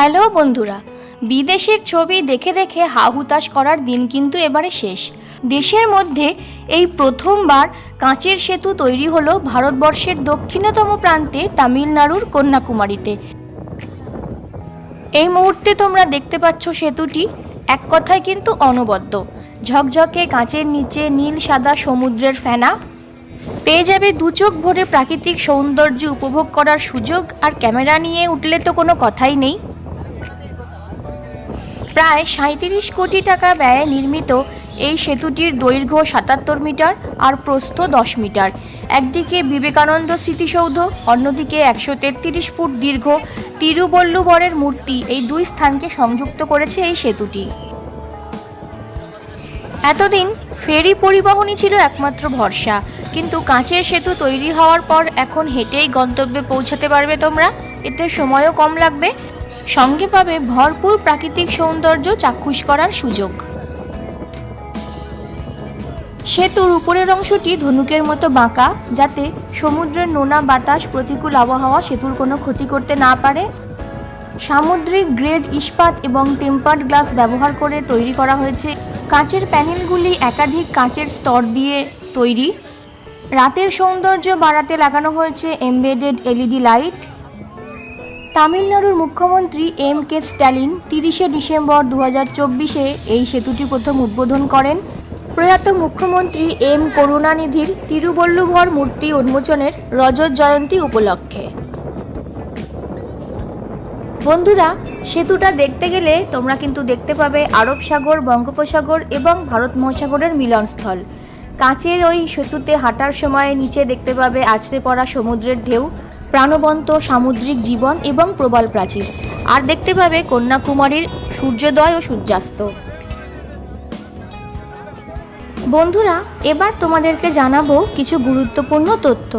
Hello বন্ধুরা, বিদেশের ছবি দেখে দেখে হাহুতাশ করার দিন কিন্তু এবারে শেষ। দেশের মধ্যে এই প্রথমবার কাঁচের সেতু তৈরি হলো ভারতবর্ষের দক্ষিণতম প্রান্তে তামিলনাড়ুর কন্যাকুমারীতে। এই মুহূর্তে তোমরা দেখতে পাচ্ছ সেতুটি এক কথায় কিন্তু অনবদ্য। ঝকঝকে কাঁচের নিচে নীল সাদা সমুদ্রের ফেনা। পেয়ে যাবে দু চোখ ভরে প্রাকৃতিক সৌন্দর্য উপভোগ করার সুযোগ, আর ক্যামেরা নিয়ে উঠলে তো কোনো কথাই নেই। প্রায় সাঁত্রিশ কোটি টাকা ব্যয়ে নির্মিত এই সেতুটির দৈর্ঘ্য সাতাত্তর মিটার আর প্রস্থ দশ মিটার। একদিকে বিবেকানন্দ স্মৃতিসৌধ, অন্যদিকে একশো তেত্রিশ ফুট দীর্ঘ তিরুবল্লুবরের মূর্তি এই দুই স্থানকে সংযুক্ত করেছে এই সেতুটি। এতদিন ফেরি পরিবহনই ছিল একমাত্র ভরসা, কিন্তু কাঁচের সেতু তৈরি হওয়ার পর এখন হেঁটেই গন্তব্যে পৌঁছাতে পারবে তোমরা। এতে সময়ও কম লাগবে সঙ্গে পাবে ভরপুর প্রাকৃতিক সৌন্দর্য চাক্ষুষ করার সুযোগ। সেতুর উপরের অংশটি ধনুকের মতো বাঁকা, যাতে সমুদ্রের নোনা বাতাস প্রতিকূল আবহাওয়া সেতুর কোনো ক্ষতি করতে না পারে। সামুদ্রিক গ্রেড ইস্পাত এবং টেম্পার্ড গ্লাস ব্যবহার করে তৈরি করা হয়েছে। কাঁচের প্যানেলগুলি একাধিক কাঁচের স্তর দিয়ে তৈরি। রাতের সৌন্দর্য বাড়াতে লাগানো হয়েছে এমবেডেড এলইডি লাইট। তামিলনাড়ুর মুখ্যমন্ত্রী এম কে স্ট্যালিন তিরিশে ডিসেম্বর দু চব্বিশে এই সেতুটি প্রথম উদ্বোধন করেন। প্রয়াত মুখ্যমন্ত্রী এম করুণানিধির তিরুবল্লুভর মূর্তি উন্মোচনের রজত জয়ন্তী উপলক্ষে। বন্ধুরা, সেতুটা দেখতে গেলে তোমরা কিন্তু দেখতে পাবে আরব সাগর, বঙ্গোপসাগর এবং ভারত মহাসাগরের মিলনস্থল। কাঁচের ওই সেতুতে হাঁটার সময় নিচে দেখতে পাবে আছড়ে পড়া সমুদ্রের ঢেউ। প্রাণবন্ত সামুদ্রিক জীবন এবং প্রবাল প্রাচীর। আর দেখতে পাবে কন্যাকুমারীর সূর্যোদয় ও সূর্যাস্ত। বন্ধুরা, এবার তোমাদেরকে জানাব কিছু গুরুত্বপূর্ণ তথ্য।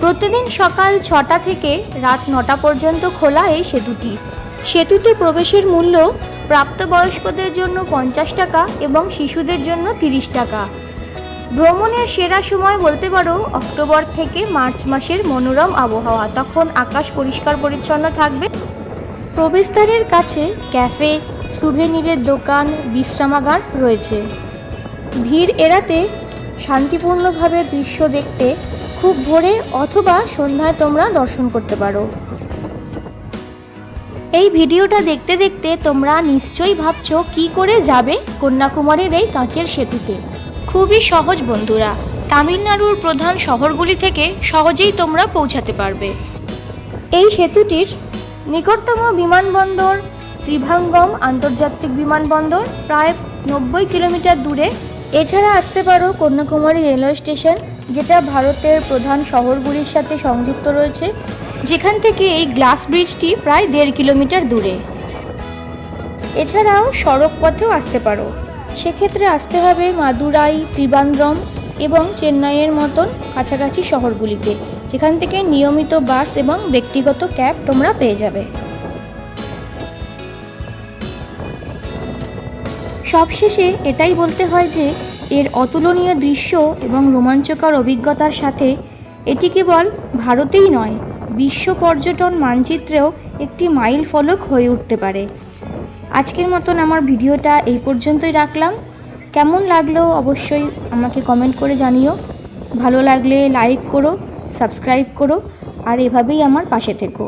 প্রতিদিন সকাল ছটা থেকে রাত নটা পর্যন্ত খোলা এই সেতুটি। সেতুতে প্রবেশের মূল্য প্রাপ্তবয়স্কদের জন্য পঞ্চাশ টাকা এবং শিশুদের জন্য তিরিশ টাকা। ভ্রমণের সেরা সময় বলতে পারো, অক্টোবর থেকে মার্চ মাসের মনোরম আবহাওয়া। তখন আকাশ পরিষ্কার পরিচ্ছন্ন থাকবে। প্রবেশদ্বারের কাছে ক্যাফে, সুভেনিরের দোকান, বিশ্রামাগার রয়েছে। ভিড় এড়াতে শান্তিপূর্ণভাবে দৃশ্য দেখতে খুব ভোরে অথবা সন্ধ্যায় তোমরা দর্শন করতে পারো। এই ভিডিওটা দেখতে দেখতে তোমরা নিশ্চয়ই ভাবছ, কি করে যাবে কন্যাকুমারীর এই কাঁচের সেতুতে? খুবই সহজ বন্ধুরা। তামিলনাড়ুর প্রধান শহরগুলি থেকে সহজেই তোমরা পৌঁছাতে পারবে। এই সেতুটির নিকটতম বিমানবন্দর ত্রিভাঙ্গম আন্তর্জাতিক বিমানবন্দর প্রায় নব্বই কিলোমিটার দূরে। এছাড়া আসতে পারো কন্যাকুমারী রেলওয়ে স্টেশন, যেটা ভারতের প্রধান শহরগুলির সাথে সংযুক্ত রয়েছে, যেখান থেকে এই গ্লাস ব্রিজটি প্রায় দেড় কিলোমিটার দূরে। এছাড়াও সড়ক পথেও আসতে পারো। সেক্ষেত্রে আসতে হবে মাদুরাই, ত্রিবান্দ্রম এবং চেন্নাইয়ের মতন কাছাকাছি শহরগুলিতে, যেখান থেকে নিয়মিত বাস এবং ব্যক্তিগত ক্যাব তোমরা পেয়ে যাবে। সবশেষে এটাই বলতে হয় যে, এর অতুলনীয় দৃশ্য এবং রোমাঞ্চকর অভিজ্ঞতার সাথে, এটি কেবল ভারতেই নয়, বিশ্ব পর্যটন মানচিত্রেও একটি মাইল ফলক হয়ে উঠতে পারে। আজকের মতন আমার ভিডিওটা এই পর্যন্তই রাখলাম। কেমন লাগল অবশ্যই আমাকে কমেন্ট করে জানিও। ভালো লাগলে লাইক করো সাবস্ক্রাইব করো, আর এভাবেই আমার পাশে থেকো।